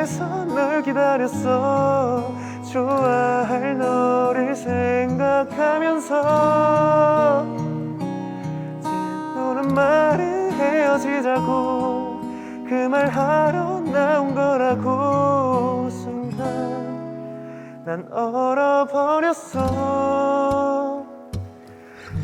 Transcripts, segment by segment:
앞에서 널 기다렸어. 좋아할 너를 생각하면서 너는 말을 헤어지자고. 그 말 하러 나온 거라고. 순간 난 얼어버렸어.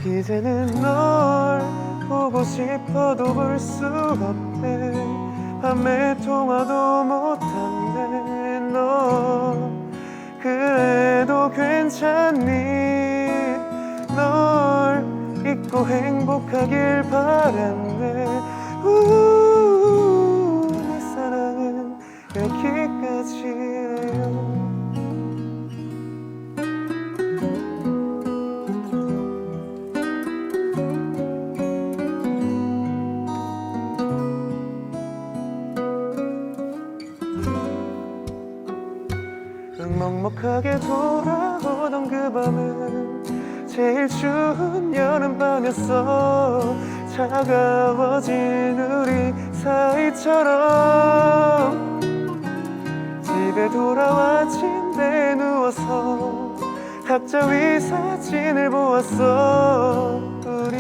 이제는 널 보고 싶어도 볼 수 없대 밤에 통화도 못한대 너. 그래도 괜찮니? 널 잊고 행복하길 바란대. 우, 내 사랑은 여기까지 먹먹하게 돌아오던 그 밤은 제일 추운 여름밤이었어. 차가워진 우리 사이처럼 집에 돌아와 침대에 누워서 탁자 위 사진을 보았어. 우리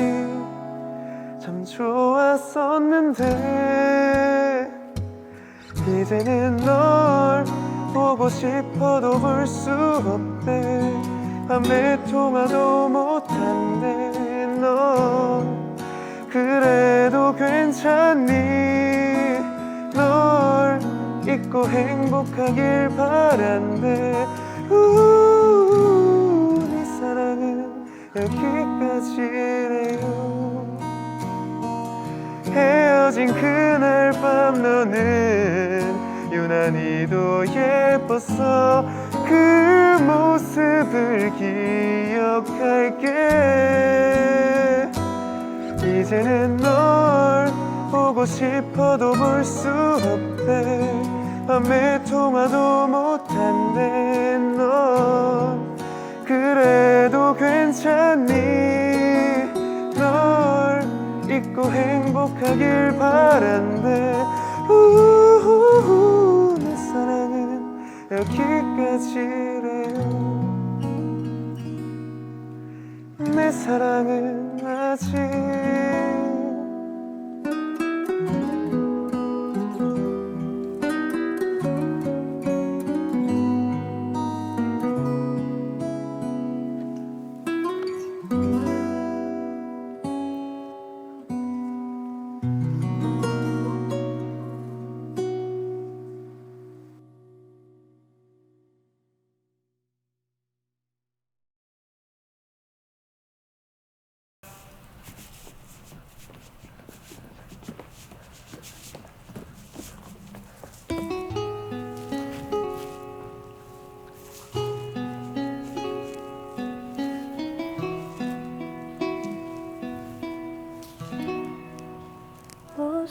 참 좋았었는데 이제는 널 보고 싶어도 볼 수 없대. 밤에 통화도 못한대 너. 그래도 괜찮니? 널 잊고 행복하길 바란대. 우, 네 사랑은 여기까지래요. 헤어진 그날 밤 너는 유난히도 예뻤어 그 모습을 기억할게. 이제는 널 보고 싶어도 볼 수 없대. 밤에 통화도 못한대 너 그래도 괜찮니? 널 잊고 행복하길 바란대. 우 여기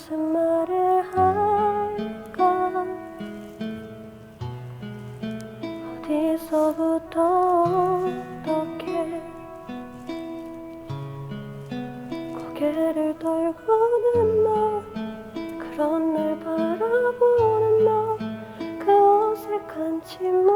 무슨 말을 할까? 어디서부터 어떻게 고개를 떨구는 너 그런 날 바라보는 너 그 어색한 침묵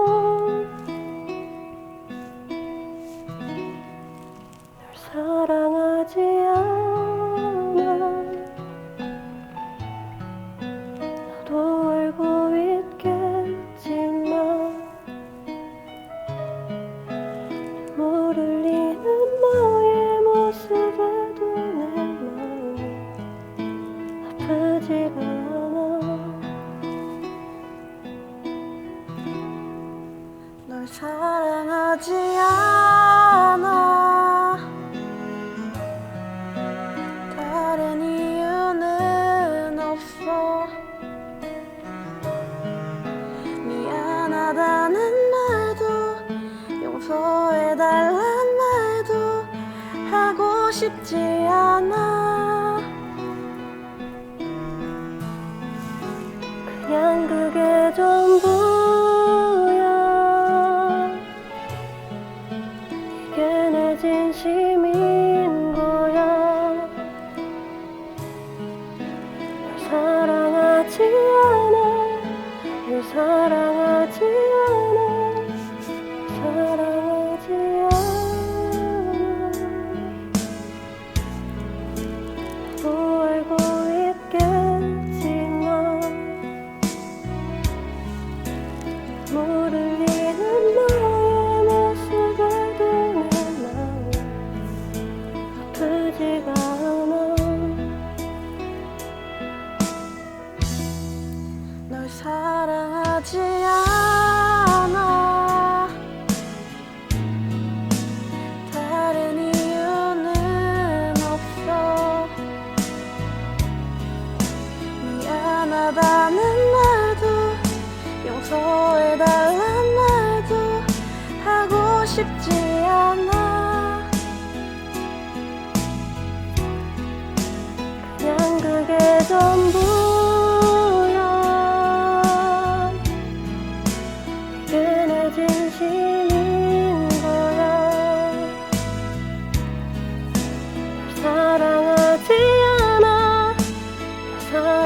사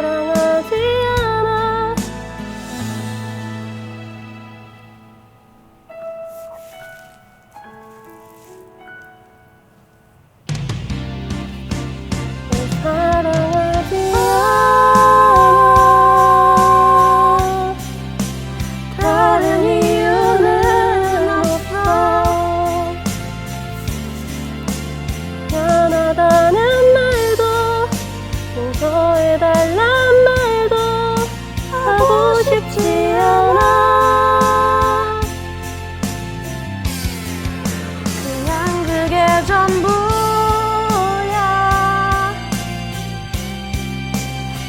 전부야.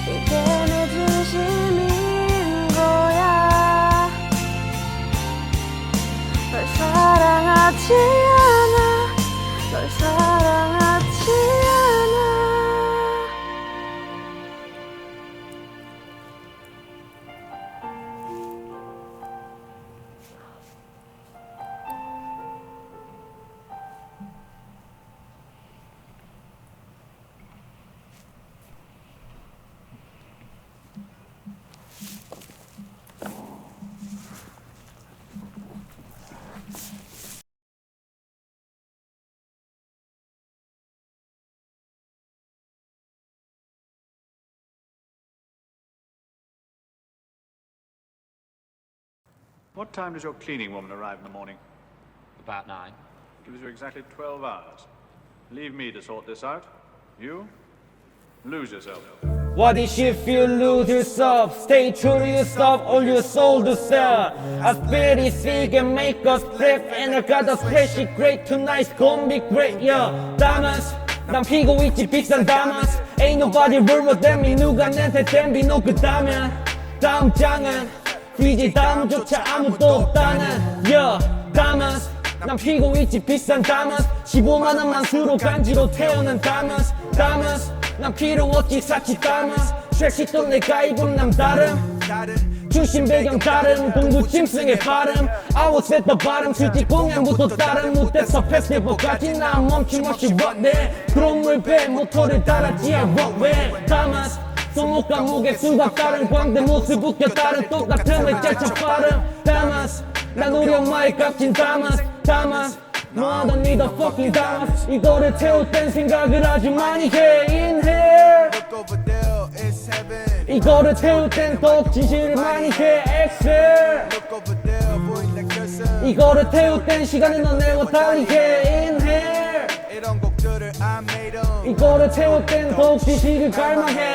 이게 내 진심인 거야. 널 사랑하지 What time does your cleaning woman arrive in the morning? About nine. Gives you exactly 12 hours. Leave me to sort this out. You? Lose yourself. What if you lose yourself? Stay true to yourself, all your soul to sell. A spirit sick and make us flip And I got a splash great tonight's gonna be great, yeah Diamonds 난 피고 있지 비싼 diamonds Ain't nobody ruler than me 누가 내한테 댐비 놓고 다면 다음 장은 다음조차 아무도 없다는 Yeah, diamonds 난 피고 있지 비싼 diamonds 15만 원만 수로 간지로 태우는 diamonds diamonds 난 필요 없지 사치 diamonds 쉐시도 내가 입은 남다름. 중심 배경 다른 공부 짐승의 발음. I was at the bottom 실제 공연부터 다른 무대서 페스티벌까지 난 멈춤없이 걷네 드럼을 배 모터를 달았지 I rock with Thomas 손목과 무게 수가 다른 광대 모습 웃겨 다른 똑같은 외제차 발음 Thomas 난 우리 엄마의 값진 Thomas Thomas No I don't need a fucking Thomas 이거를 태울 땐 생각을 아주 많이 해 Inhale Look over there, it's heaven. 이거를 태울 땐더 지시를 많이 해 Exhale Look over there, 보인다 결승. 이거를 태울 땐 시간을 너내고 달리 해 Inhale 이런 곡 이거를 태울 땐 더욱 지식을 갈망해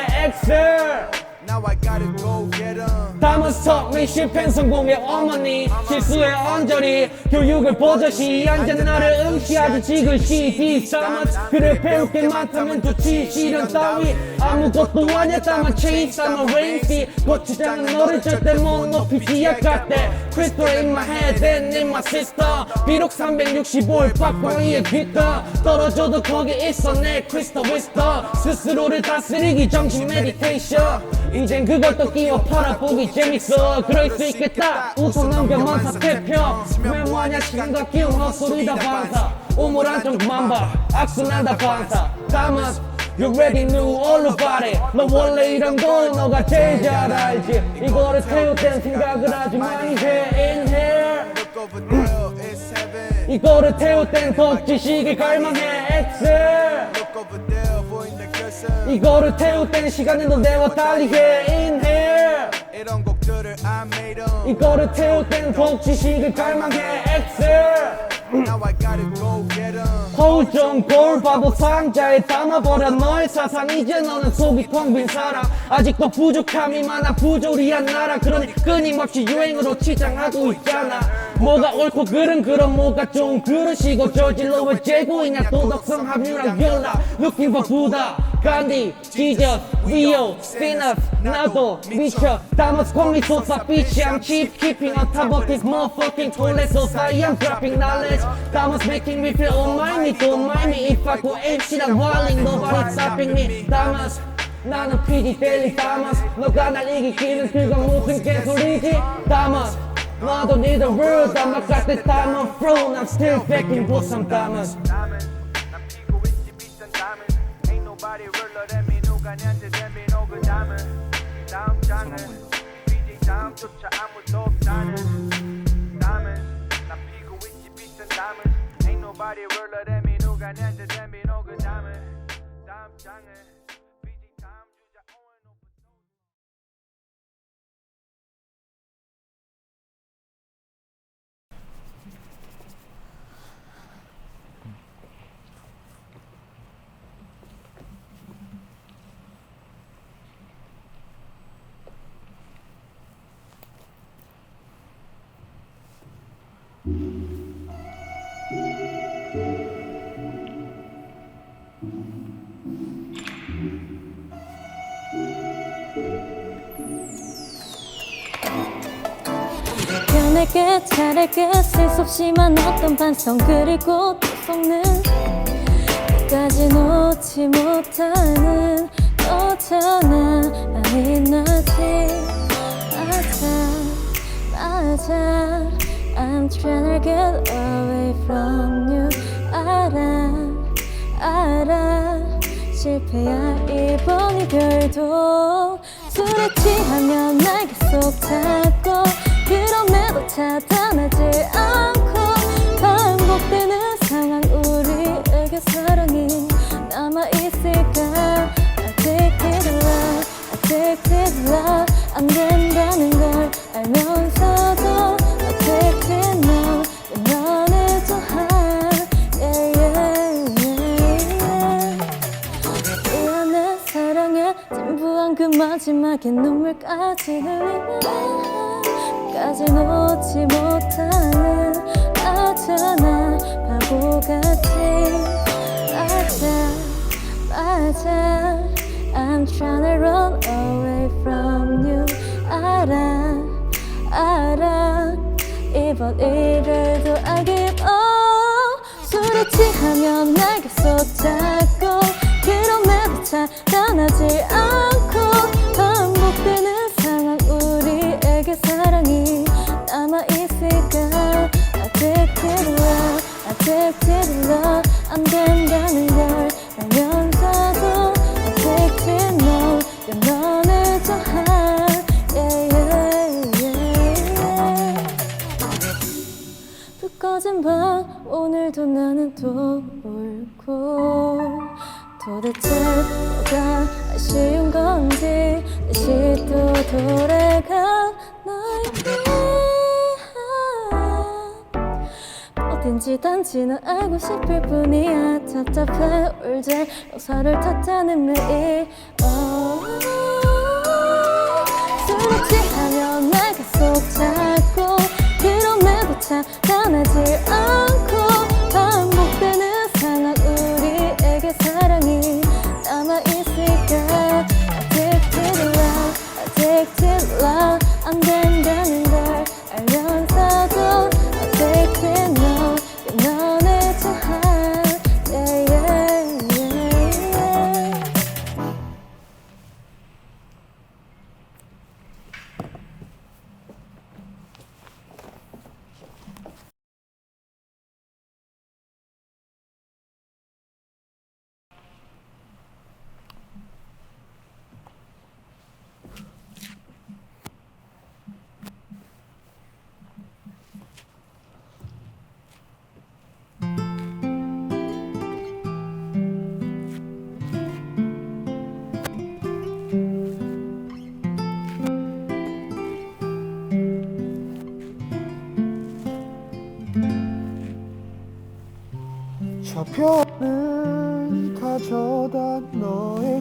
Now Now I gotta go get 'em. 담은 스톱 실패 성공의 어머니 실수의 언저리 교육을 보조시 앉은 나를 응시하지 지글시 디삼은 그를 배울 게 많다면 좋지 시련 따위. 아무것도 아니었다면 chase I'm 고추장은 너를 절대 못 높이지 약할 때 Crystal in my head and in my sister 비록 365일 빡빡이에 깃다 떨어져도 거기 있어 내 crystal 스스로를 다스리기 정신 메디테이션 이젠 또 끼워 팔아보기 재밌어. 그럴 수 있겠다. 웃어 넘겨 만 사 태평 왜 뭐하냐? 시간과 기운 헛소리다 반사. 우물 한쪽 그만 봐. 악순한다 반사. 담아 You already knew all about it 너 원래 이런 거 너가 제일 잘 알지. 이거를 태울 땐 생각을 하지 over there, it's heaven. 이거를 태울 땐 덕지식이 갈망해 Look 이거를 태울 땐 시간은 너 내와 달리 해 Inhale 이런 곡들을 I made 'em. 이거를 태울 땐 덕지식을 갈망해 Exhale Now I gotta go get 'em. 좀 거울 바보 상자에 담아버려 너의 사상. 이제 너는 속이 텅 빈 사람. 아직도 부족함이 많아 부조리한 나라. 그러니 끊임없이 유행으로 치장하고 있잖아. 뭐가 옳고 그른 그럼 뭐가 좀 그러시고 저질러 왜 재고이냐. 도덕성 합류랑 연락. Looking for Buddha 간디, 지저, 리오, 스피너스 나도 미쳐 담아서 콩리 솟아 빛이 I'm cheap keeping on top of this motherfucking toilet society I'm dropping knowledge 담아서 making me feel don't mind me don't mind me if I go MC랑 whiling nobody stopping me 담아서 나는 PD daily 담아서 너가 날 이기기는 그건 무슨 개소리지 담아서 너도 need a world I'm not got the time on throne I'm still begging for some 담아서 Ain't nobody ruler than me 누가 내한테 댐비 노그 diamond 다음 장은 BJ 다음조차 아무도 없다는 diamond 난 피고 있지 비싼 diamond Ain't nobody ruler than me 누가 내한테 댐비 노그 diamond 다음 장은 변할게 잘할게 셀수 없이만 어떤 반성 그리고 또 속는 끝까지 놓지 못하는 너잖아. 아니 나지 맞아 맞아 I'm trying to get away from you. 알아 알아. 실패야 이번 이별도. 술에 취하면 날 계속 찾고 그럼에도 차단하지 않고 반복되는 상황 우리 에게 사랑이 남아있을까? Addicted love Addicted love. 안 된다는 걸 알면서도 Addicted no 너를 좋아해 yeah, yeah, 사랑해. 진부한 그 마지막에 눈물까지 흘리면 까지 놓지 못하는 나잖아 바보같이 맞아 맞아. I'm trying to run away from you. 알아 알아. 이번 이별도 I give up 술에 취하면 날 계속 찾고 그럼에도 차단하지 않고 To 싶을 뿐이야. 답답해. 울제 용서를 탓하는 매일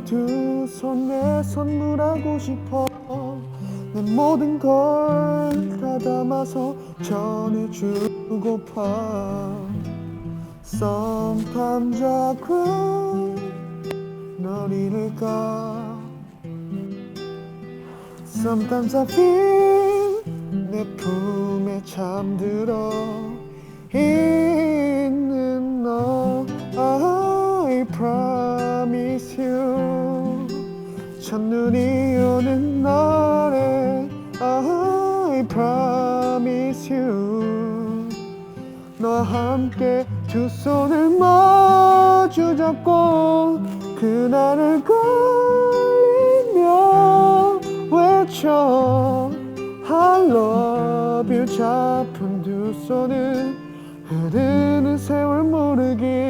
두 손에 선물하고 싶어 내 모든 걸 다 담아서 전해주고파 I cry 널 잃을까 Sometimes I feel 내 품에 잠들어 있는 너 I you 첫눈이 오는 날에 I promise you. 너와 함께 두 손을 마주 잡고 그날을 걸리며 외쳐 I love you. 잡은 두 손은 흐르는 세월 모르게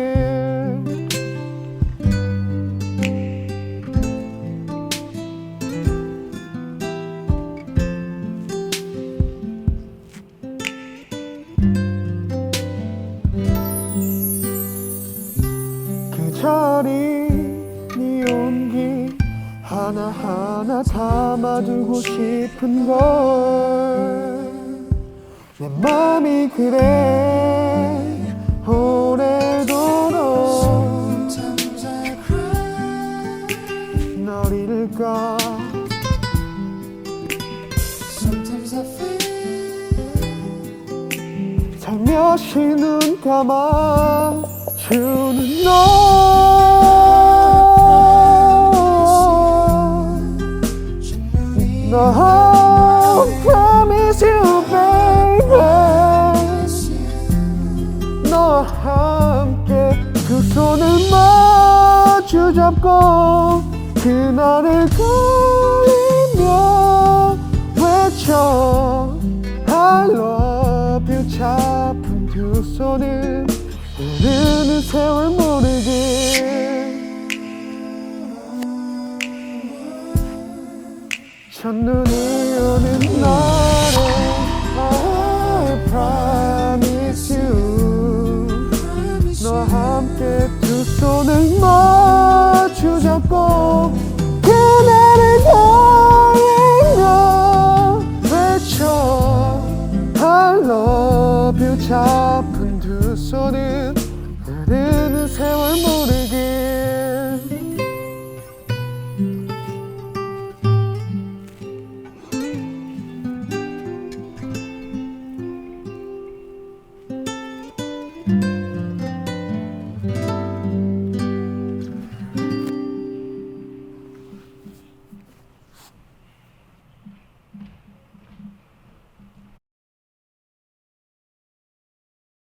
담아두고 싶은 걸. 내 맘이 그래. 오래도록 널 잃을까? 살며시 눈 감아 주는 너 너 promise you baby 너와 함께 두 손을 마주 잡고 그날을 걸리며 외쳐 I love you 잡은 두 손을 흐르는 세월 모르게 첫눈이